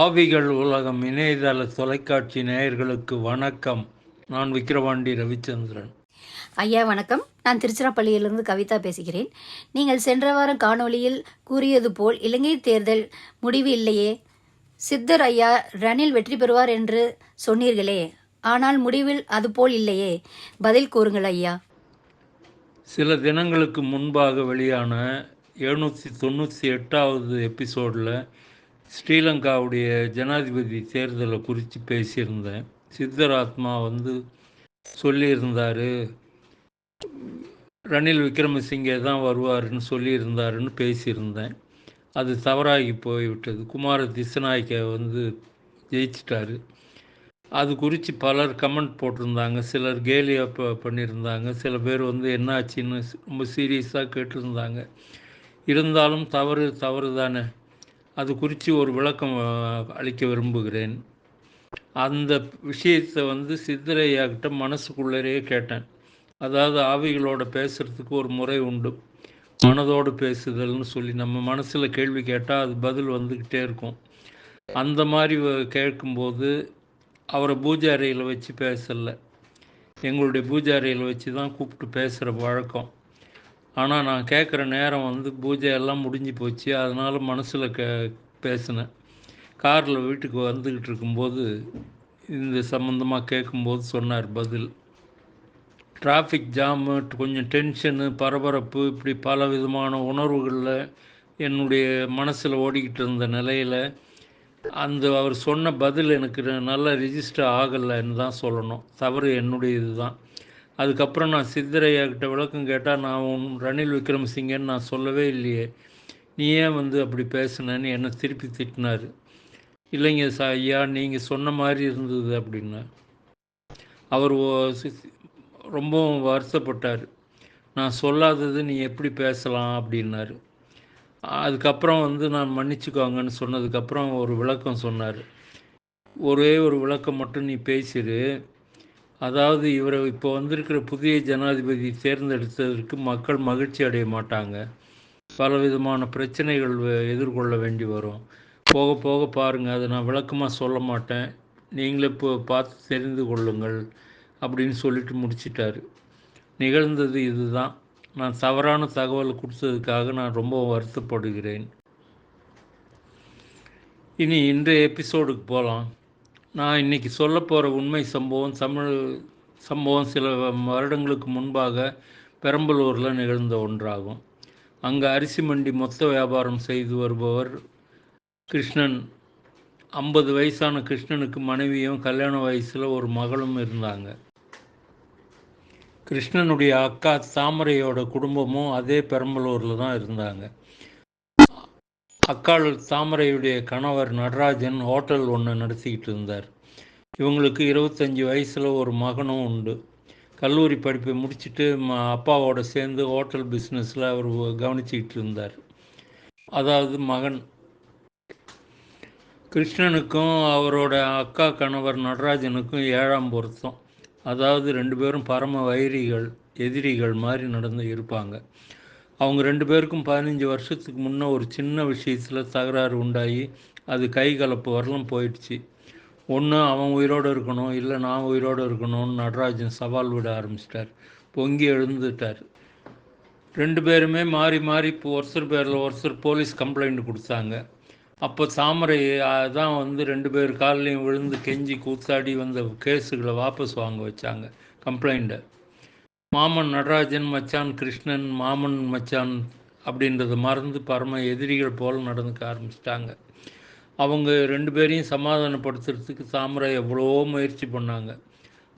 ஆவிகள் உலகம் இணையதள தொலைக்காட்சி நேயர்களுக்கு வணக்கம். நான் விக்கிரவாண்டி ரவிச்சந்திரன். ஐயா வணக்கம். நான் திருச்சிராப்பள்ளியிலிருந்து கவிதா பேசுகிறேன். நீங்கள் சென்ற வாரம் காணொளியில் கூறியது போல் இலங்கை தேர்தல் முடிவு இல்லையே. சித்தர் ஐயா ரணில் வெற்றி பெறுவார் என்று சொன்னீர்களே. ஆனால் முடிவில் அதுபோல் இல்லையே. பதில் கூறுங்கள் ஐயா. சில தினங்களுக்கு முன்பாக வெளியான எழுநூற்றி தொண்ணூற்றி எட்டாவது எபிசோடில் ஸ்ரீலங்காவுடைய ஜனாதிபதி தேர்தலை குறித்து பேசியிருந்தேன். சித்தராத்மா வந்து சொல்லியிருந்தார் ரணில் விக்ரமசிங்கே தான் வருவாருன்னு சொல்லியிருந்தாருன்னு பேசியிருந்தேன். அது தவறாகி போய்விட்டது. குமார திசநாயக்க வந்து ஜெயிச்சிட்டாரு. அது குறித்து பலர் கமெண்ட் போட்டிருந்தாங்க சிலர் கேலியாக ப பண்ணியிருந்தாங்க சில பேர் வந்து என்ன ஆச்சுன்னு ரொம்ப சீரியஸாக கேட்டிருந்தாங்க. இருந்தாலும் தவறு தவறு தானே. அது குறித்து ஒரு விளக்கம் அளிக்க விரும்புகிறேன். அந்த விஷயத்தை வந்து சித்தரையாக்கிட்ட மனசுக்குள்ளரே கேட்டேன். அதாவது ஆவிகளோட பேசுகிறதுக்கு ஒரு முறை உண்டு. மனதோடு பேசுதல்னு சொல்லி நம்ம மனசில் கேள்வி கேட்டால் அது பதில் வந்துக்கிட்டே இருக்கும். அந்த மாதிரி கேட்கும்போது அவரை பூஜை அறையில் வச்சு பேசலை. எங்களுடைய பூஜை அறையில் வச்சு தான் கூப்பிட்டு பேசுகிற வழக்கம் ஆனால் நான் கேட்குற நேரம் வந்து பூஜை எல்லாம் முடிஞ்சு போச்சு. அதனால் மனசில் கே பேசினேன். காரில் வீட்டுக்கு வந்துக்கிட்டு இருக்கும்போது இந்த சம்மந்தமாக கேட்கும்போது சொன்னார் பதில். டிராஃபிக் ஜாமு கொஞ்சம் டென்ஷனு பரபரப்பு இப்படி பல விதமான உணர்வுகளில் என்னுடைய மனசில் ஓடிக்கிட்டு இருந்த நிலையில் அந்த அவர் சொன்ன பதில் எனக்கு நல்லா ரிஜிஸ்டர் ஆகலைன்னு தான் சொல்லணும். தவறு என்னுடைய இதுதான் அதுக்கப்புறம் நான் சித்தரையாக்கிட்ட விளக்கம் கேட்டால் நான் உன் ரணில் விக்ரமசிங்கன்னு நான் சொல்லவே இல்லையே. நீ ஏன் வந்து அப்படி பேசுனேன்னு என்னை திருப்பி திட்டினார். இல்லைங்க சா ஐயா நீங்கள் சொன்ன மாதிரி இருந்தது அப்படின்னா அவர் ஓ- சி- ரொம்பவும் வருத்தப்பட்டார். நான் சொல்லாதது நீ எப்படி பேசலாம் அப்படின்னாரு. அதுக்கப்புறம் வந்து நான் மன்னிச்சுக்கோங்கன்னு சொன்னதுக்கப்புறம் ஒரு விளக்கம் சொன்னார். ஒரே ஒரு விளக்கம் மட்டும் நீ பேசிடு அதாவது இவரை இப்போ வந்திருக்கிற புதிய ஜனாதிபதி தேர்ந்தெடுத்ததற்கு மக்கள் மகிழ்ச்சி அடைய மாட்டாங்க. பல விதமான பிரச்சனைகள் வ- எதிர்கொள்ள வேண்டி வரும். போக போக பாருங்கள் அதை நான் விளக்கமாக சொல்ல மாட்டேன். நீங்களே இப்போ பார்த்து தெரிந்து கொள்ளுங்கள் அப்படின்னு சொல்லிட்டு முடிச்சிட்டாரு. நிகழ்ந்தது இதுதான். நான் தவறான தகவல் கொடுத்ததுக்காக நான் ரொம்ப வருத்தப்படுகிறேன். இனி இன்றைய எபிசோடுக்கு போகலாம் நான் இன்னைக்கு சொல்ல போகிற உண்மை சம்பவம் தமிழ் சம்பவம் சில வருடங்களுக்கு முன்பாக பெரம்பலூரில் நிகழ்ந்த ஒன்றாகும். அங்கே அரிசி மண்டி மொத்த வியாபாரம் செய்து வருபவர் கிருஷ்ணன். ஐம்பது வயசான கிருஷ்ணனுக்கு மனைவியும் கல்யாண வயசில் ஒரு மகளும் இருந்தாங்க. கிருஷ்ணனுடைய அக்கா தாமரையோட குடும்பமும் அதே பெரம்பலூரில் தான் இருந்தாங்க. அக்காள் தாமரையுடைய கணவர் நடராஜன் ஹோட்டல் ஒன்று நடத்திக்கிட்டு இருந்தார். இவங்களுக்கு இருபத்தஞ்சி வயசில் ஒரு மகனும் உண்டு. கல்லூரி படிப்பை முடிச்சுட்டு ம அப்பாவோட சேர்ந்து ஹோட்டல் பிஸ்னஸில் அவர் கவனிச்சிக்கிட்டு இருந்தார். அதாவது மகன். கிருஷ்ணனுக்கும் அவரோட அக்கா கணவர் நடராஜனுக்கும் ஏழாம் பொருத்தம். அதாவது ரெண்டு பேரும் பரம வைரிகள் எதிரிகள் மாதிரி நடந்து இருப்பாங்க. அவங்க ரெண்டு பேருக்கும் பதினஞ்சு வருஷத்துக்கு முன்னே ஒரு சின்ன விஷயத்தில் தகராறு உண்டாகி அது கை கலப்பு வரலும் போயிடுச்சு. ஒன்று அவன் உயிரோடு இருக்கணும் இல்லை நான் உயிரோடு இருக்கணும்னு நடராஜன் சவால் விட ஆரம்பிச்சிட்டார். பொங்கி எழுந்துட்டார். ரெண்டு பேருமே மாறி மாறி இப்போ ஒருத்தர் பேரில் ஒருத்தர் போலீஸ் கம்ப்ளைண்ட் கொடுத்தாங்க. அப்போ தாமரை தான் வந்து ரெண்டு பேர் கால்லையும் விழுந்து கெஞ்சி கூத்தாடி வந்த கேஸுகளை வாபஸ் வாங்க வச்சாங்க கம்ப்ளைண்ட்டை. மாமன் நடராஜன் மச்சான் கிருஷ்ணன் மாமன் மச்சான் அப்படின்றத மறந்து பரம எதிரிகள் போல் நடந்துக்க ஆரம்பிச்சிட்டாங்க. அவங்க ரெண்டு பேரையும் சமாதானப்படுத்துறதுக்கு தாமரை எவ்வளவோ முயற்சி பண்ணாங்க.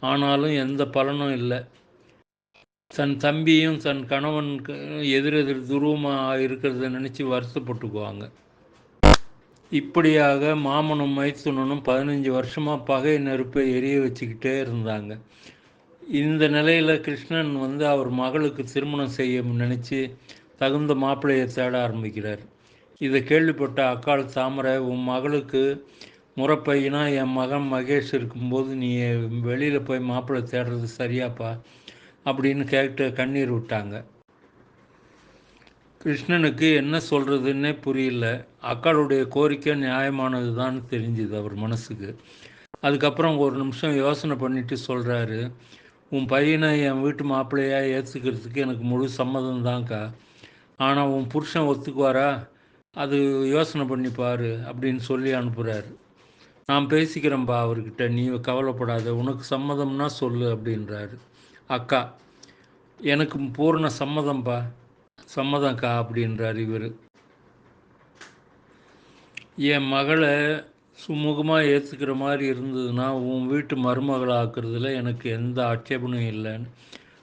ஆனாலும் எந்த பலனும் இல்லை. தன் தம்பியும் தன் கணவனுக்கு எதிரெதிர் துருவமாக இருக்கிறத நினச்சி வருத்தப்பட்டுக்குவாங்க. இப்படியாக மாமனும் மைத்துனனும் பதினஞ்சு வருஷமாக பகை நெருப்பை எரிய வச்சுக்கிட்டே இருந்தாங்க. இந்த நிலையில் கிருஷ்ணன் வந்து அவர் மகளுக்கு திருமணம் செய்ய நினச்சி தகுந்த மாப்பிள்ளையை தேட ஆரம்பிக்கிறார். இதை கேள்விப்பட்ட அக்காள் தாமரை உன் மகளுக்கு முறப்பையனா என் மகன் மகேஷ் இருக்கும்போது நீ வெளியில் போய் மாப்பிள்ளை தேடுறது சரியாப்பா? அப்படின்னு கேட்டு கண்ணீர் விட்டாங்க. கிருஷ்ணனுக்கு என்ன சொல்கிறதுன்னே புரியல. அக்காளுடைய கோரிக்கை நியாயமானது தான் தெரிஞ்சுது அவர் மனசுக்கு. அதுக்கப்புறம் ஒரு நிமிஷம் யோசனை பண்ணிட்டு சொல்கிறாரு உன் பையனை என் வீட்டு மாப்பிள்ளையாக ஏற்றுக்கிறதுக்கு எனக்கு முழு சம்மதம் தான்க்கா ஆனால் உன் புருஷன் ஒத்துக்குவாரா? அது யோசனை பண்ணி பாரு அப்படின்னு சொல்லி அனுப்புகிறாரு நான் பேசிக்கிறேன்ப்பா அவர்கிட்ட நீ கவலைப்படாத உனக்கு சம்மதம்னா சொல்லு அப்படின்றாரு. அக்கா எனக்கு பூர்ண சம்மதம்ப்பா சம்மதம்க்கா அப்படின்றார் இவர். என் மகளை சுமூகமாக ஏற்றுக்கிற மாதிரி இருந்ததுன்னா உன் வீட்டு மருமகளாக்குறதுல எனக்கு எந்த ஆட்சேபனும் இல்லைன்னு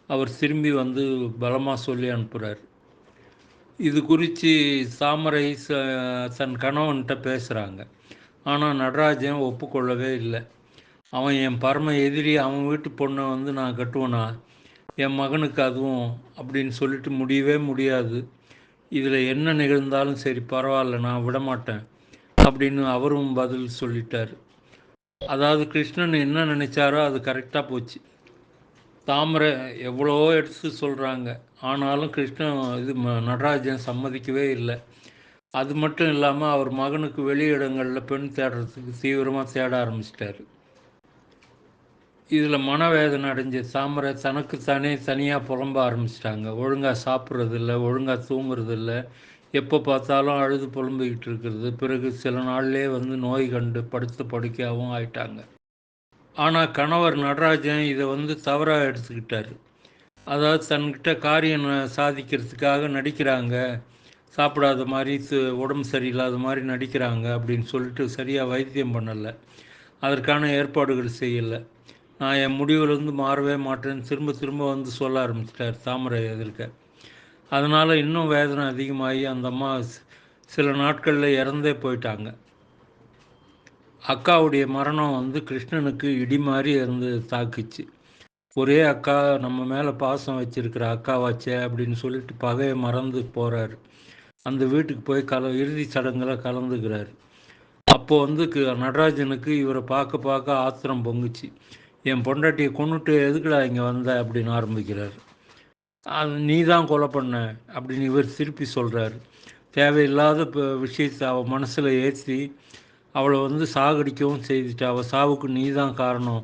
அவர் திரும்பி வந்து பலமாக சொல்லி அனுப்புகிறார் இது குறித்து சாமரை ச தன் கணவன்கிட்ட பேசுகிறாங்க ஆனால் நடராஜன் ஒப்புக்கொள்ளவே இல்லை. அவன் என் பரம எதிரி அவன் வீட்டு பொண்ணை வந்து நான் கட்டுவேனா? என் மகனுக்கு அதுவும் அப்படின்னு சொல்லிட்டு முடியவே முடியாது. இதில் என்ன நிகழ்ந்தாலும் சரி பரவாயில்ல நான் விடமாட்டேன். அப்படின்னு அவரும் பதில் சொல்லிட்டார். அதாவது கிருஷ்ணன் என்ன நினைச்சாரோ அது கரெக்டாக போச்சு. தாமரை எவ்வளோ எடுத்து சொல்கிறாங்க ஆனாலும் கிருஷ்ணன் இது ம- நடராஜன் சம்மதிக்கவே இல்லை. அது மட்டும் இல்லாமல் அவர் மகனுக்கு வெளியிடங்களில் பெண் தேடுறதுக்கு தீவிரமாக தேட ஆரம்பிச்சிட்டாரு. இதில் மனவேதனை அடைஞ்ச தாமரை தனக்குத்தானே தனியாக புலம்ப ஆரம்பிச்சிட்டாங்க. ஒழுங்காக சாப்பிட்றதில்ல ஒழுங்காக தூங்குறதில்ல எப்போ பார்த்தாலும் அழுது புலம்பிக்கிட்டு இருக்கிறது. பிறகு சில நாள்லேயே வந்து நோய் கண்டு படுத்த படுக்கையாகவும் ஆயிட்டாங்க. ஆனால் கணவர் நடராஜன் இதை வந்து தவறாக எடுத்துக்கிட்டார். அதாவது தன்கிட்ட காரியம் ந- சாதிக்கிறதுக்காக நடிக்கிறாங்க. சாப்பிடாத மாதிரி உடம்பு சரியில்லாத மாதிரி நடிக்கிறாங்க அப்படின்னு சொல்லிட்டு சரியாக வைத்தியம் பண்ணலை. அதற்கான ஏற்பாடுகள் செய்யலை. நான் என் முடிவிலிருந்து மாறவே மாட்டேன்னு திரும்ப திரும்ப வந்து சொல்ல ஆரம்பிச்சிட்டார் தாமரை எதிர்க்க. அதனால் இன்னும் வேதனை அதிகமாகி அந்த அம்மா சில நாட்களில் இறந்தே போயிட்டாங்க. அக்காவுடைய மரணம் வந்து கிருஷ்ணனுக்கு இடி மாதிரி இருந்து தாக்குச்சு. ஒரே அக்கா நம்ம மேலே பாசம் வச்சிருக்கிற அக்காவாச்சே அப்படின்னு சொல்லிட்டு பகையை மறந்து போகிறாரு அந்த வீட்டுக்கு போய் கல இறுதி சடங்கில் கலந்துக்கிறாரு. அப்போது வந்து க நடராஜனுக்கு இவரை பார்க்க பார்க்க ஆத்திரம் பொங்குச்சு. என் பொண்டாட்டியை கொண்டுட்டு எதுக்குடா இங்கே வந்த அப்படின்னு ஆரம்பிக்கிறார். நீ தான் கொலை பண்ண அப்படின்னு இவர் திருப்பி சொல்கிறாரு தேவையில்லாத இப்போ விஷயத்தை அவள் மனசில் ஏற்றி அவளை வந்து சாகடிக்கவும் செய்துட்டு அவள் சாவுக்கு நீ தான் காரணம்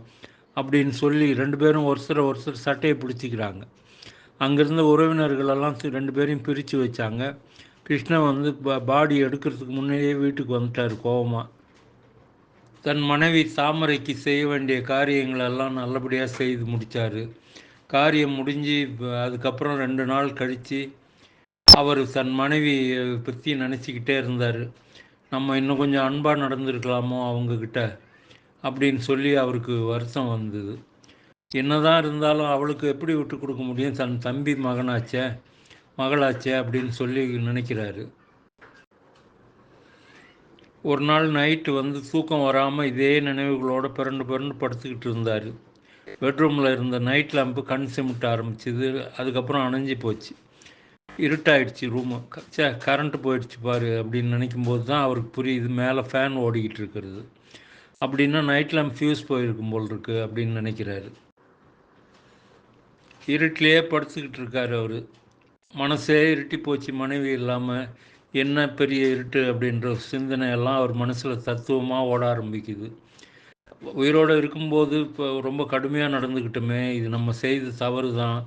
அப்படின்னு சொல்லி ரெண்டு பேரும் ஒருத்தர் ஒருத்தர் சட்டையை பிடிச்சிக்கிறாங்க. அங்கேருந்த உறவினர்களெல்லாம் ரெண்டு பேரையும் பிரித்து வச்சாங்க. கிருஷ்ணன் வந்து பாடி எடுக்கிறதுக்கு முன்னாடியே வீட்டுக்கு வந்துட்டார் கோபமாக தன் மனைவி தாமரைக்கு செய்ய வேண்டிய காரியங்களெல்லாம் நல்லபடியாக செய்து முடித்தார் காரியம் முடிஞ்சு அதுக்கப்புறம் ரெண்டு நாள் கழித்து அவர் தன் மனைவி பற்றி நினச்சிக்கிட்டே இருந்தார். நம்ம இன்னும் கொஞ்சம் அன்பாக நடந்திருக்கலாமோ அவங்கக்கிட்ட அப்படின்னு சொல்லி அவருக்கு வருத்தம் வந்தது. என்னதான் இருந்தாலும் அவளுக்கு எப்படி விட்டு கொடுக்க முடியும்? தன் தம்பி மகனாச்சே மகளாச்சே அப்படின்னு சொல்லி நினைக்கிறாரு. ஒரு நாள் நைட்டு வந்து தூக்கம் வராமல் இதே நினைவுகளோடு பிறண்டு பிறண்டு படுத்துக்கிட்டு இருந்தார். பெட்ரூமில் இருந்த நைட் லேம்பு கண் சிமிட்ட ஆரம்பிச்சுது. அதுக்கப்புறம் அணைஞ்சு போச்சு. இருட்டாயிடுச்சு ரூமு சே கரண்ட்டு போயிடுச்சு பாரு அப்படின்னு நினைக்கும் போது தான் அவருக்கு புரியுது. மேலே ஃபேன் ஓடிக்கிட்டு இருக்கிறது. அப்படின்னா நைட் லேம்ப் ஃபியூஸ் போயிருக்கும் போல் இருக்கு அப்படின்னு நினைக்கிறாரு. இருட்டிலேயே படுத்துக்கிட்டு இருக்காரு அவர். மனசே இருட்டி போச்சு. மனைவி இல்லாமல் என்ன பெரிய இருட்டு அப்படின்ற சிந்தனை எல்லாம் அவர் மனசில் தத்துவமாக ஓட ஆரம்பிக்குது. உயிரோடு இருக்கும்போது இப்போ ரொம்ப கடுமையாக நடந்துக்கிட்டோமே இது நம்ம செய்த தவறு தான்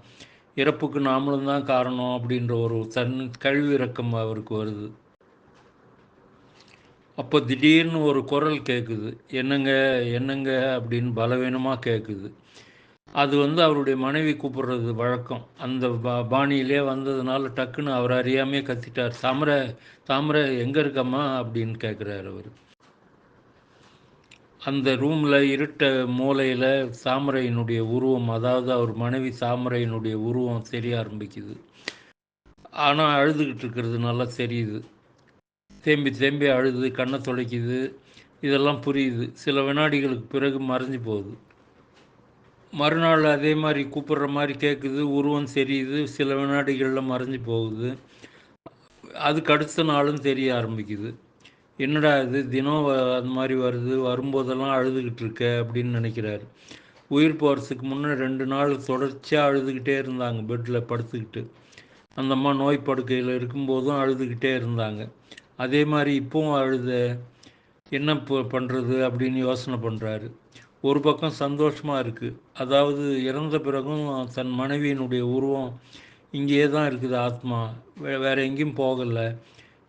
இறப்புக்கு நாமளும் தான் காரணம் அப்படின்ற ஒரு தன் கல்வி இறக்கம் அவருக்கு வருது. அப்போ திடீர்னு ஒரு குரல் கேட்குது என்னங்க என்னங்க அப்படின்னு பலவீனமாக கேட்குது அது வந்து அவருடைய மனைவி கூப்பிடுறது வழக்கம். அந்த பா பாணியிலே வந்ததுனால டக்குன்னு அவர் அறியாமே கத்திட்டார். தாமரை தாமரை எங்கே இருக்கம்மா அப்படின்னு கேட்குறாரு அவர். அந்த ரூமில் இருட்ட மூலையில் சாமரையினுடைய உருவம் அதாவது அவர் மனைவி சாமரையினுடைய உருவம் தெரிய ஆரம்பிக்குது. ஆனால் அழுதுகிட்டு இருக்கிறது நல்லா தெரியுது. தேம்பி தேம்பி அழுது கண்ணை துடைக்குது. இதெல்லாம் புரியுது. சில வினாடிகளுக்கு பிறகு மறைஞ்சு போகுது. மறுநாள் அதே மாதிரி கூப்பிடுற மாதிரி கேட்குது உருவம் தெரியுது சில வினாடிகளில் மறைஞ்சு போகுது. அதுக்கு அடுத்த நாளும் தெரிய ஆரம்பிக்குது. என்னடா இது தினம் வ- அந்த மாதிரி வருது வரும்போதெல்லாம் அழுதுகிட்டு இருக்க அப்படின்னு நினைக்கிறாரு. உயிர் போகிறதுக்கு முன்னே ரெண்டு நாள் தொடர்ச்சியாக அழுதுகிட்டே இருந்தாங்க பெட்டில் படுத்துக்கிட்டு. அந்த அம்மா நோய் படுக்கையில் இருக்கும்போதும் அழுதுகிட்டே இருந்தாங்க. அதே மாதிரி இப்போவும் அழுத என்ன ப- பண்ணுறது அப்படின்னு யோசனை பண்ணுறாரு ஒரு பக்கம் சந்தோஷமாக இருக்குது அதாவது இறந்த பிறகும் தன் மனைவியினுடைய உருவம் இங்கேயே தான் இருக்குது ஆத்மா. வே வேறு எங்கேயும் போகலை.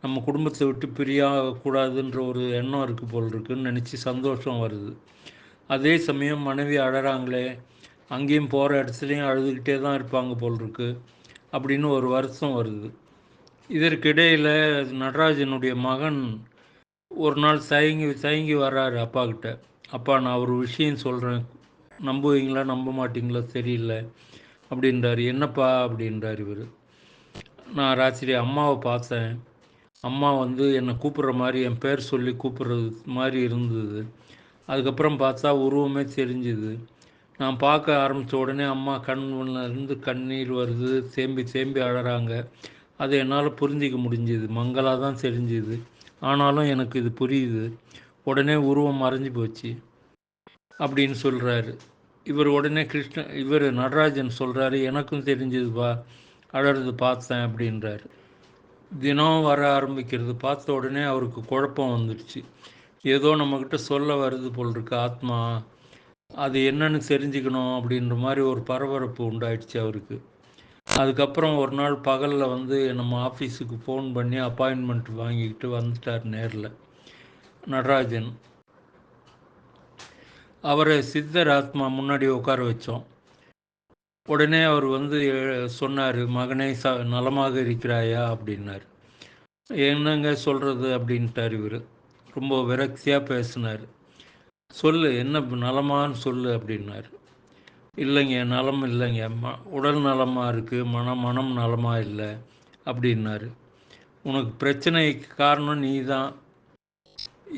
நம்ம குடும்பத்தை விட்டு பிரியக்கூடாதுன்ற ஒரு எண்ணம் இருக்குது போல் இருக்குன்னு நினச்சி சந்தோஷம் வருது. அதே சமயம் மனைவி அழறாங்களே அங்கேயும் போகிற இடத்துலையும் அழுதுகிட்டே தான் இருப்பாங்க போல் இருக்கு அப்படின்னு ஒரு வருத்தம் வருது. இதற்கிடையில் நடராஜனுடைய மகன் ஒரு நாள் தயங்கி தயங்கி வர்றாரு அப்பா கிட்ட. அப்பா நான் ஒரு விஷயம் சொல்கிறேன் நம்புவீங்களா நம்ப மாட்டீங்களா? தெரியல அப்படின்றாரு. என்னப்பா? அப்படின்றார் இவர். நான் ராத்திரி அம்மாவை பார்த்தேன். அம்மா வந்து என்னை கூப்பிட்ற மாதிரி என் பேர் சொல்லி கூப்பிட்றது மாதிரி இருந்தது. அதுக்கப்புறம் பார்த்தா உருவமே தெரிஞ்சுது. நான் பார்க்க ஆரம்பித்த உடனே அம்மா கண்ணுல கண்ணீர் வருது தேம்பி தேம்பி அழகிறாங்க அதை என்னால் புரிஞ்சிக்க முடிஞ்சுது. மங்களாக தான் தெரிஞ்சுது. ஆனாலும் எனக்கு இது புரியுது. உடனே உருவம் மறைஞ்சு போச்சு. அப்படின்னு சொல்கிறாரு இவர் உடனே கிருஷ்ண இவர் நடராஜன் சொல்கிறாரு எனக்கும் தெரிஞ்சதுப்பா. அழறது பார்த்தேன் அப்படின்றாரு. தினம் வர ஆரம்பிக்கிறது. பார்த்த உடனே அவருக்கு குழப்பம் வந்துடுச்சு ஏதோ நம்மக்கிட்ட சொல்ல வருது போல் இருக்கு ஆத்மா. அது என்னன்னு தெரிஞ்சுக்கணும் அப்படின்ற மாதிரி ஒரு பரபரப்பு உண்டாயிடுச்சு அவருக்கு. அதுக்கப்புறம் ஒரு நாள் பகலில் வந்து நம்ம ஆஃபீஸுக்கு ஃபோன் பண்ணி அப்பாயின்மெண்ட் வாங்கிக்கிட்டு வந்துட்டார் நேரில். நடராஜன். அவரை சித்தர் ஆத்மா முன்னாடி உட்கார வச்சோம். உடனே அவர் வந்து சொன்னார் மகனே ச நலமாக இருக்கிறாயா? அப்படின்னார். என்னங்க சொல்கிறது அப்படின்ட்டார் இவர். ரொம்ப விரக்தியாக பேசினார். சொல்லு என்ன நலமான்னு சொல்லு அப்படின்னார். இல்லைங்க நலம் இல்லைங்க. ம உடல் நலமாக இருக்குது மனம் மனம் நலமாக இல்லை அப்படின்னாரு. உனக்கு பிரச்சனைக்கு காரணம் நீ தான்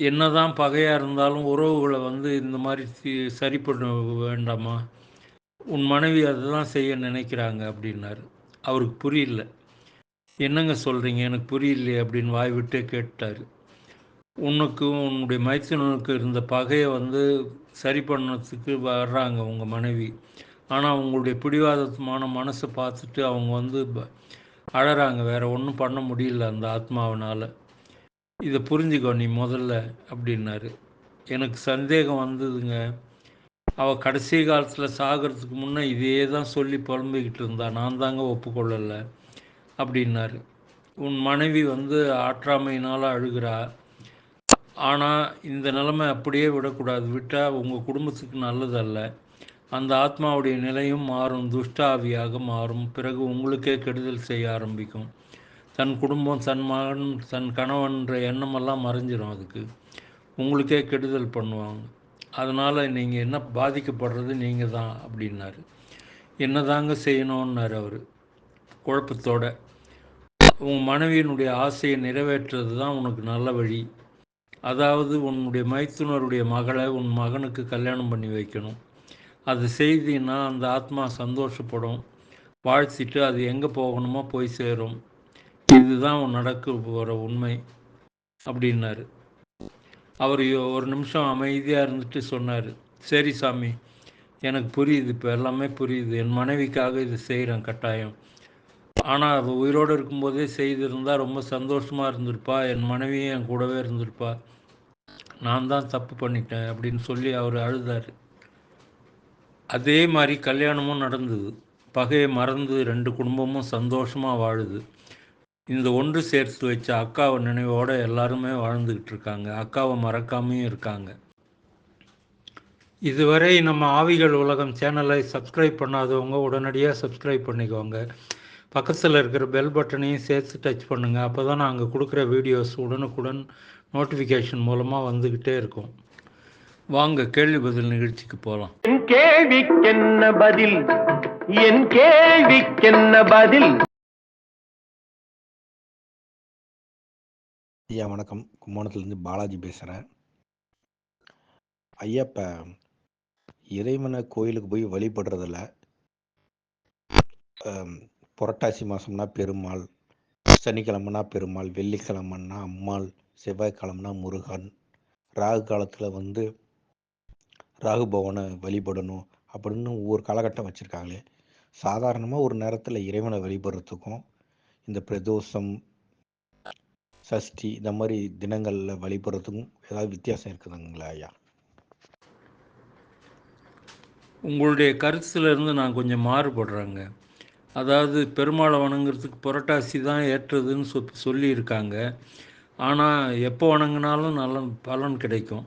என்னதான் பகையாக இருந்தாலும் உறவுகளை வந்து இந்த மாதிரி சரி பண்ண வேண்டாமா? உன் மனைவி அதை தான் செய்ய நினைக்கிறாங்க அப்படின்னாரு. அவருக்கு புரியல. என்னங்க சொல்கிறீங்க எனக்கு புரியலையே அப்படின்னு வாய் விட்டே கேட்டார். உனக்கு உன்னுடைய மைத்துனனுக்கு இருந்த பகையை வந்து சரி பண்ணத்துக்கு வர்றாங்க உங்கள் மனைவி. ஆனால் அவங்களுடைய பிடிவாதமான மனசை பார்த்துட்டு அவங்க வந்து ப- அழறாங்க. வேற ஒன்றும் பண்ண முடியல அந்த ஆத்மாவினால். இதை புரிஞ்சுக்கோ நீ முதல்ல அப்படின்னாரு. எனக்கு சந்தேகம் வந்ததுங்க. அவள் கடைசி காலத்தில் சாகிறதுக்கு முன்னே இதே தான் சொல்லி புலம்பிக்கிட்டு இருந்தா. நான் தாங்க ஒப்புக்கொள்ளலை அப்படின்னாரு. உன் மனைவி வந்து ஆற்றாமையினால் அழுகிறா. ஆனால் இந்த நிலைமை அப்படியே விடக்கூடாது. விட்டால் உங்கள் குடும்பத்துக்கு நல்லதல்ல. அந்த ஆத்மாவுடைய நிலையும் மாறும். துஷ்டாவியாக மாறும். பிறகு உங்களுக்கே கெடுதல் செய்ய ஆரம்பிக்கும். தன் குடும்பம் தன் மகன் தன் கணவன்ற எண்ணமெல்லாம் மறைஞ்சிடும் அதுக்கு. உங்களுக்கே கெடுதல் பண்ணுவாங்க. அதனால் நீங்கள் என்ன பாதிக்கப்படுறது நீங்கள் தான் அப்படின்னாரு. என்ன தாங்க செய்யணும்னாரு அவர். குழப்பத்தோட. உன் மனைவியினுடைய ஆசையை நிறைவேற்றுறது தான் உனக்கு நல்ல வழி. அதாவது உன்னுடைய மைத்துனருடைய மகளை உன் மகனுக்கு கல்யாணம் பண்ணி வைக்கணும். அது செய்தின்னா அந்த ஆத்மா சந்தோஷப்படும். வாழ்த்திட்டு அது எங்கே போகணுமோ போய் சேரும். இதுதான் உன் நடக்க போகிற உண்மை. அப்படின்னாரு. அவர் யோ- ஒரு நிமிஷம் அமைதியாக இருந்துட்டு சொன்னார். சரி சாமி எனக்கு புரியுது. இப்போ எல்லாமே புரியுது. என் மனைவிக்காக இது செய்கிறேன் கட்டாயம். ஆனால் அவள் உயிரோடு இருக்கும்போதே செய்திருந்தால் ரொம்ப சந்தோஷமாக இருந்திருப்பா. என் மனைவியும் என் கூடவே இருந்திருப்பா. நான் தான் தப்பு பண்ணிட்டேன் அப்படின்னு சொல்லி அவர் அழுதார். அதே மாதிரி கல்யாணமும் நடந்தது. பகையை மறந்து ரெண்டு குடும்பமும் சந்தோஷமாக வாழுது. இந்த ஒன்று சேர்த்து வச்ச அக்காவை நினைவோட எல்லாருமே வாழ்ந்துக்கிட்டு இருக்காங்க. அக்காவை மறக்காமையும் இருக்காங்க. இதுவரை நம்ம ஆவிகள் உலகம் சேனலை சப்ஸ்கிரைப் பண்ணாதவங்க உடனடியாக சப்ஸ்கிரைப் பண்ணிக்கோங்க. பக்கத்தில் இருக்கிற பெல் பட்டனையும் சேர்த்து டச் பண்ணுங்கள் அப்போ தான் நாங்கள் கொடுக்குற வீடியோஸ் உடனுக்குடன் நோட்டிஃபிகேஷன் மூலமாக வந்துக்கிட்டே இருக்கும். வாங்க கேள்வி பதில் நிகழ்ச்சிக்கு போகலாம் என் கேள்விக்கென்ன பதில்? என் கேள்விக்கென்ன பதில்? ஐயா வணக்கம். கும்போணத்துலேருந்து பாலாஜி பேசுகிறேன் ஐயா இப்போ இறைவனை கோயிலுக்கு போய் வழிபடுறதில்ல புரட்டாசி மாதம்னா பெருமாள் சனிக்கிழமைனா பெருமாள் வெள்ளிக்கிழமைன்னா அம்மாள் செவ்வாய்க்கிழமைனா முருகன் ராகு காலத்தில் வந்து ராகு பவனை வழிபடணும் அப்படின்னு ஒவ்வொரு காலகட்டம் வச்சுருக்காங்களே. சாதாரணமாக ஒரு நேரத்தில் இறைவனை வழிபடுறதுக்கும் இந்த பிரதோஷம் சஷ்டி இந்த மாதிரி தினங்களில் வழிபடுறதுக்கும் ஏதாவது வித்தியாசம் இருக்குதுங்களா ஐயா? உங்களுடைய கருத்துலேருந்து நான் கொஞ்சம் மாறுபடுறேங்க. அதாவது பெருமாளை வணங்குறதுக்கு புரட்டாசி தான் ஏற்றதுன்னு சொ சொல்லியிருக்காங்க. ஆனால் எப்போ வணங்கினாலும் நல்ல பலன் கிடைக்கும்.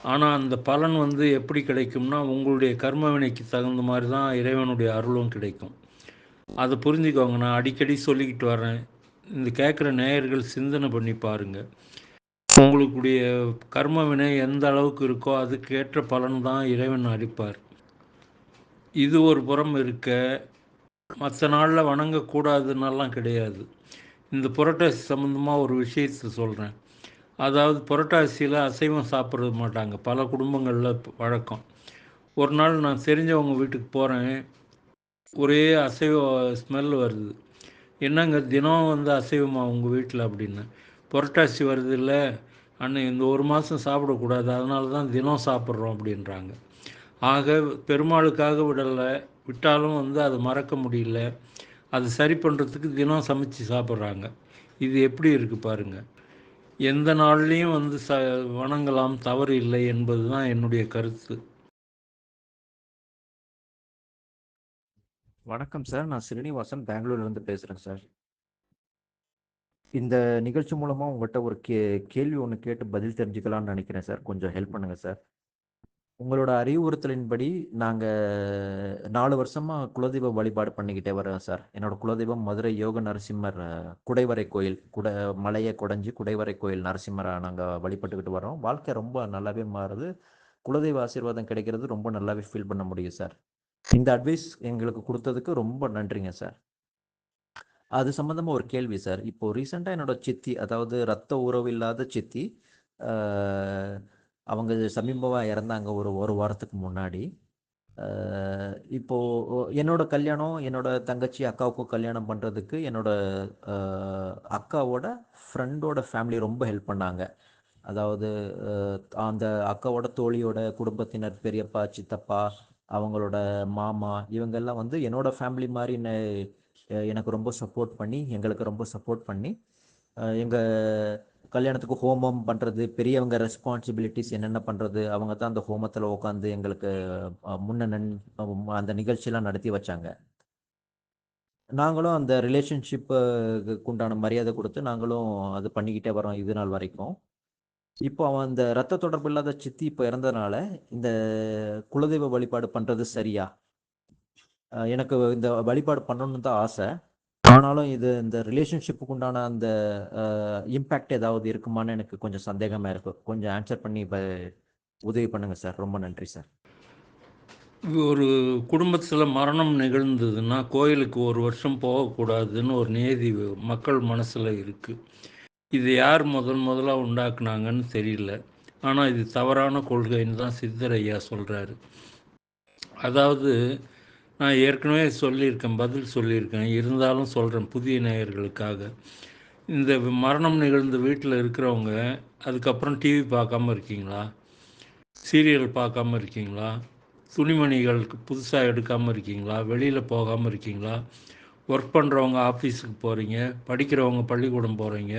ஆனால் அந்த பலன் வந்து எப்படி கிடைக்கும்னா உங்களுடைய கர்ம வினைக்கு தகுந்த மாதிரி தான் இறைவனுடைய அருளும் கிடைக்கும். அதை புரிஞ்சுக்கோங்க. நான் அடிக்கடி சொல்லிக்கிட்டு வரேன் இந்த கேட்குற நேயர்கள் சிந்தனை பண்ணி பாருங்கள் உங்களுக்குடைய கர்ம வினை எந்த அளவுக்கு இருக்கோ அதுக்கேற்ற பலன் தான் இறைவன் அளிப்பார். இது ஒரு புறம் இருக்க மற்ற நாளில் வணங்கக்கூடாதுன்னெல்லாம் கிடையாது. இந்த புரட்டாசி சம்மந்தமாக ஒரு விஷயத்தை சொல்கிறேன் அதாவது புரட்டாசியில் அசைவம் சாப்பிட மாட்டாங்க. பல குடும்பங்களில் வழக்கம். ஒரு நாள் நான் தெரிஞ்சவங்க வீட்டுக்கு போகிறேன் ஒரே அசைவ ஸ்மெல் வருது. என்னங்க தினம் வந்து அசைவமா உங்கள் வீட்டில் அப்படின்னு? புரட்டாசி வருது இல்லை அன்னை இந்த ஒரு மாதம் சாப்பிடக்கூடாது அதனால தான் தினம் சாப்பிட்றோம் அப்படின்றாங்க. ஆக பெருமாளுக்காக விடலை விட்டாலும் வந்து அதை மறக்க முடியல. அது சரி பண்ணுறதுக்கு தினம் சமைச்சு சாப்பிட்றாங்க. இது எப்படி இருக்குது பாருங்கள் எந்த நாள்லேயும் வந்து ச வணங்கலாம் தவறு இல்லை என்பது தான் என்னுடைய கருத்து. வணக்கம் சார். நான் ஸ்ரீனிவாசன் பெங்களூர்லேருந்து பேசுகிறேன் சார். இந்த நிகழ்ச்சி மூலமாக உங்கள்கிட்ட ஒரு கே கேள்வி ஒன்று கேட்டு பதில் தெரிஞ்சுக்கலாம்னு நினைக்கிறேன் சார். கொஞ்சம் ஹெல்ப் பண்ணுங்கள் சார். உங்களோட அறிவுறுத்தலின்படி நாங்கள் நாலு வருஷமாக குலதெய்வ வழிபாடு பண்ணிக்கிட்டே வரோம் சார். என்னோட குலதெய்வம் மதுரை யோக நரசிம்மர் குடைவரை கோயில் குட மலையை குடைஞ்சி குடைவரை கோயில் நரசிம்மரை நாங்கள் வழிபட்டுக்கிட்டு வரோம் வாழ்க்கை ரொம்ப நல்லாவே மாறுது. குலதெய்வ ஆசீர்வாதம் கிடைக்கிறது ரொம்ப நல்லாவே ஃபீல் பண்ண முடியும் சார். இந்த அட்வைஸ் எங்களுக்கு கொடுத்ததுக்கு ரொம்ப நன்றிங்க சார் அது சம்மந்தமாக ஒரு கேள்வி சார் இப்போ ரீசெண்டாக என்னோட சித்தி அதாவது ரத்த உறவு இல்லாத சித்தி அவங்க சமீபமாக இறந்தாங்க ஒரு ஒரு வாரத்துக்கு முன்னாடி. இப்போ என்னோட கல்யாணம் என்னோட தங்கச்சி அக்காவுக்கும் கல்யாணம் பண்ணுறதுக்கு என்னோட அக்காவோட ஃப்ரெண்டோட ஃபேமிலி ரொம்ப ஹெல்ப் பண்ணாங்க. அதாவது அந்த அக்காவோட தோழியோட குடும்பத்தினர் பெரியப்பா சித்தப்பா அவங்களோட மாமா இவங்கெல்லாம் வந்து என்னோட ஃபேமிலி மாதிரி எனக்கு ரொம்ப சப்போர்ட் பண்ணி எங்களுக்கு ரொம்ப சப்போர்ட் பண்ணி எங்கள் கல்யாணத்துக்கு ஹோமம் பண்ணுறது பெரியவங்க ரெஸ்பான்சிபிலிட்டிஸ் என்னென்ன பண்ணுறது அவங்க தான் அந்த ஹோமத்தில் உட்காந்து எங்களுக்கு அஹ், முன்ன நன் அந்த நிகழ்ச்சியெல்லாம் நடத்தி வச்சாங்க. நாங்களும் அந்த ரிலேஷன்ஷிப்புக்கு உண்டான மரியாதை கொடுத்து நாங்களும் அது பண்ணிக்கிட்டே வரோம் இது நாள் வரைக்கும். இப்போ அவன் அந்த ரத்த தொடர்பு இல்லாத சித்தி இப்போ இறந்ததுனால இந்த குலதெய்வ வழிபாடு பண்றது சரியா? எனக்கு இந்த வழிபாடு பண்ணணும்னு தான் ஆசை. ஆனாலும் இது இந்த ரிலேஷன்ஷிப்புக்கு உண்டான அந்த இம்பேக்ட் ஏதாவது இருக்குமான்னு எனக்கு கொஞ்சம் சந்தேகமா இருக்கு. கொஞ்சம் ஆன்சர் பண்ணி உதவி பண்ணுங்க சார். ரொம்ப நன்றி சார். ஒரு குடும்பத்தில் மரணம் நிகழ்ந்ததுன்னா கோயிலுக்கு ஒரு வருஷம் போகக்கூடாதுன்னு ஒரு நியதி மக்கள் மனசில் இருக்குது இது யார் முதன் முதலாக உண்டாக்குனாங்கன்னு தெரியல. ஆனால் இது தவறான கொள்கைன்னு தான் சித்தர் ஐயா சொல்கிறாரு அதாவது நான் ஏற்கனவே சொல்லியிருக்கேன் பதில் சொல்லியிருக்கேன். இருந்தாலும் சொல்கிறேன் புதிய நேயர்களுக்காக. இந்த மரணம் நிகழ்ந்த வீட்டில் இருக்கிறவங்க அதுக்கப்புறம் டிவி பார்க்காம இருக்கீங்களா? சீரியல் பார்க்காம இருக்கீங்களா? துணிமணிகளுக்கு புதுசாக எடுக்காமல் இருக்கீங்களா? வெளியில் போகாமல் இருக்கீங்களா? ஒர்க் பண்ணுறவங்க ஆஃபீஸுக்கு போகிறீங்க படிக்கிறவங்க பள்ளிக்கூடம் போகிறீங்க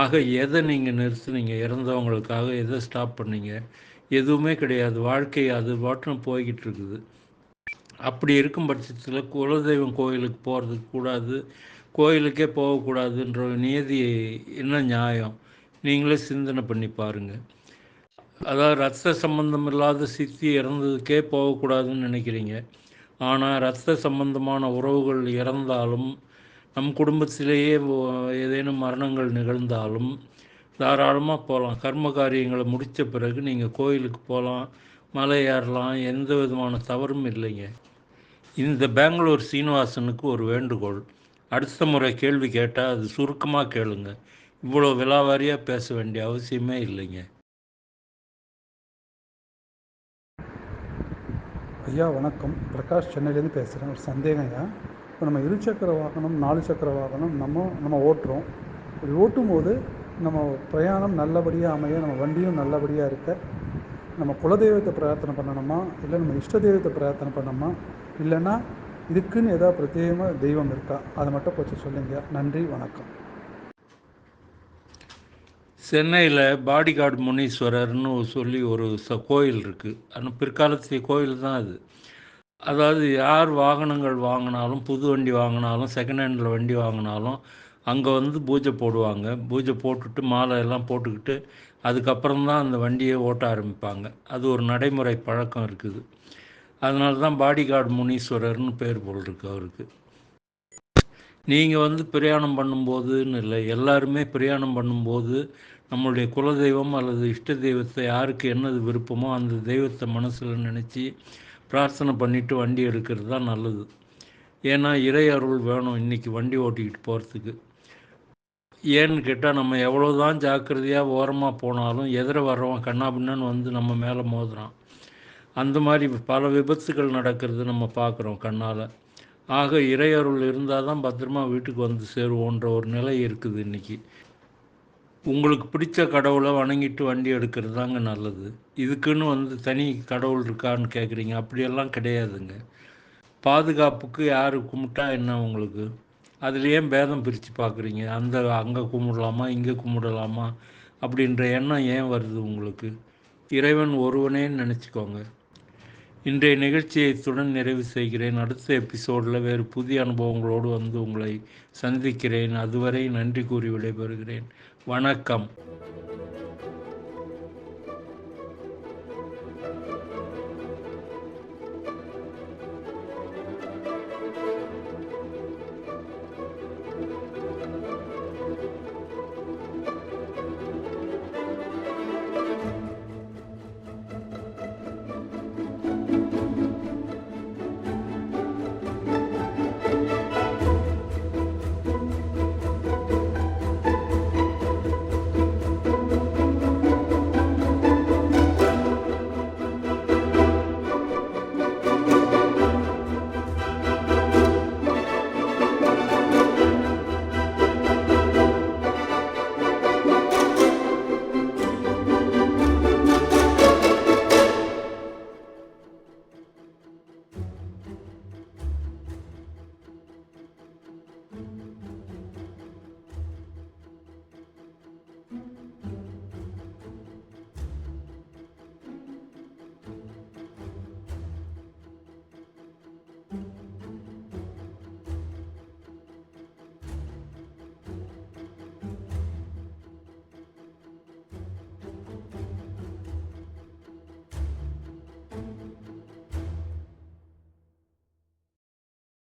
ஆக எதை நீங்கள் நிறுத்துனீங்க? இறந்தவங்களுக்காக எதை ஸ்டாப் பண்ணீங்க? எதுவுமே கிடையாது. வாழ்க்கை அது பாட்டம் போய்கிட்டு இருக்குது அப்படி இருக்கும் பட்சத்தில் குலதெய்வம் கோயிலுக்கு போகிறதுக்கு கூடாது. கோயிலுக்கே போகக்கூடாதுன்ற நியதி என்ன நியாயம்? நீங்களே சிந்தனை பண்ணி பாருங்கள் அதாவது ரத்த சம்பந்தம் இல்லாத சித்தி இறந்ததுக்கே போகக்கூடாதுன்னு நினைக்கிறீங்க. ஆனால் ரத்த சம்பந்தமான உறவுகள் இறந்தாலும் நம் குடும்பத்திலேயே ஏதேனும் மரணங்கள் நிகழ்ந்தாலும் தாராளமாக போகலாம். கர்ம காரியங்களை முடித்த பிறகு நீங்கள் கோயிலுக்கு போகலாம் மலை ஏறலாம் எந்த விதமான தவறும் இல்லைங்க. இந்த பெங்களூர் சீனிவாசனுக்கு ஒரு வேண்டுகோள். அடுத்த முறை கேள்வி கேட்டால் அது சுருக்கமாக கேளுங்க. இவ்வளோ விலாவாரியாக பேச வேண்டிய அவசியமே இல்லைங்க. ஐயா வணக்கம். பிரகாஷ் சென்னையிலேருந்து பேசுகிறேன். ஒரு சந்தேகம் ஐயா. இப்போ நம்ம இருசக்கர வாகனம் நாலு சக்கர வாகனம் நம்ம நம்ம ஓட்டுறோம். இப்படி ஓட்டும் போது நம்ம பிரயாணம் நல்லபடியாக அமைய நம்ம வண்டியும் நல்லபடியாக இருக்க நம்ம குலதெய்வத்தை பிரார்த்தனை பண்ணணுமா? இல்லை நம்ம இஷ்ட தெய்வத்தை பிரார்த்தனை பண்ணணுமா? இல்லைன்னா இதுக்குன்னு ஏதாவது பிரத்யேகமாக தெய்வம் இருக்கா? அதை மட்டும் கொஞ்சம் சொல்லுங்க. நன்றி வணக்கம். சென்னையில் பாடிகார்டு முனீஸ்வரர்னு சொல்லி ஒரு ச கோயில் இருக்குது ஆனால் பிற்காலத்திய கோயில் தான் அது. அதாவது யார் வாகனங்கள் வாங்கினாலும் புது வண்டி வாங்கினாலும் செகண்ட் ஹேண்டில் வண்டி வாங்கினாலும் அங்கே வந்து பூஜை போடுவாங்க. பூஜை போட்டுட்டு மாலை எல்லாம் போட்டுக்கிட்டு அதுக்கப்புறம் தான் அந்த வண்டியை ஓட்ட ஆரம்பிப்பாங்க. அது ஒரு நடைமுறை பழக்கம் இருக்குது. அதனால தான் பாடிகார்டு முனீஸ்வரர்னு பேர் போல் இருக்கு அவருக்கு. நீங்கள் வந்து பிரயாணம் பண்ணும்போதுன்னு இல்லை எல்லாருமே பிரயாணம் பண்ணும்போது நம்மளுடைய குலதெய்வம் அல்லது இஷ்ட தெய்வத்தை யாருக்கு என்னது விருப்பமோ அந்த தெய்வத்தை மனசில் நினச்சி பிரார்த்தனை பண்ணிவிட்டு வண்டி எடுக்கிறது தான் நல்லது. ஏன்னா இறை அருள் வேணும் இன்றைக்கி வண்டி ஓட்டிக்கிட்டு போகிறதுக்கு ஏன்னு கேட்டால் நம்ம எவ்வளோ தான் ஜாக்கிரதையாக ஓரமாக போனாலும் எதிர வர்றவன் கண்ணாபின்னு வந்து நம்ம மேலே மோதுறான். அந்த மாதிரி பல விபத்துகள் நடக்கிறது நம்ம பார்க்குறோம் கண்ணால். ஆக இறை அருள் இருந்தால் தான் பத்திரமா வீட்டுக்கு வந்து சேருவோன்ற ஒரு நிலை இருக்குது இன்றைக்கி உங்களுக்கு பிடிச்ச கடவுளை வணங்கிட்டு வண்டி எடுக்கிறது தாங்க நல்லது. இதுக்குன்னு வந்து தனி கடவுள் இருக்கான்னு கேட்குறீங்க அப்படியெல்லாம் கிடையாதுங்க. பாதுகாப்புக்கு யார் கும்பிட்டா என்ன உங்களுக்கு? அதில் ஏன் பேதம் பிரித்து பார்க்குறீங்க அந்த அங்கே கும்பிடலாமா இங்கே கும்பிடலாமா அப்படின்ற எண்ணம் ஏன் வருது உங்களுக்கு? இறைவன் ஒருவனேன்னு நினச்சிக்கோங்க. இன்றைய நிகழ்ச்சியை இத்துடன் நிறைவு செய்கிறேன். அடுத்த எபிசோடில் வேறு புதிய அனுபவங்களோடு வந்து உங்களை சந்திக்கிறேன். அதுவரை நன்றி கூறி விடைபெறுகிறேன். வணக்கம்.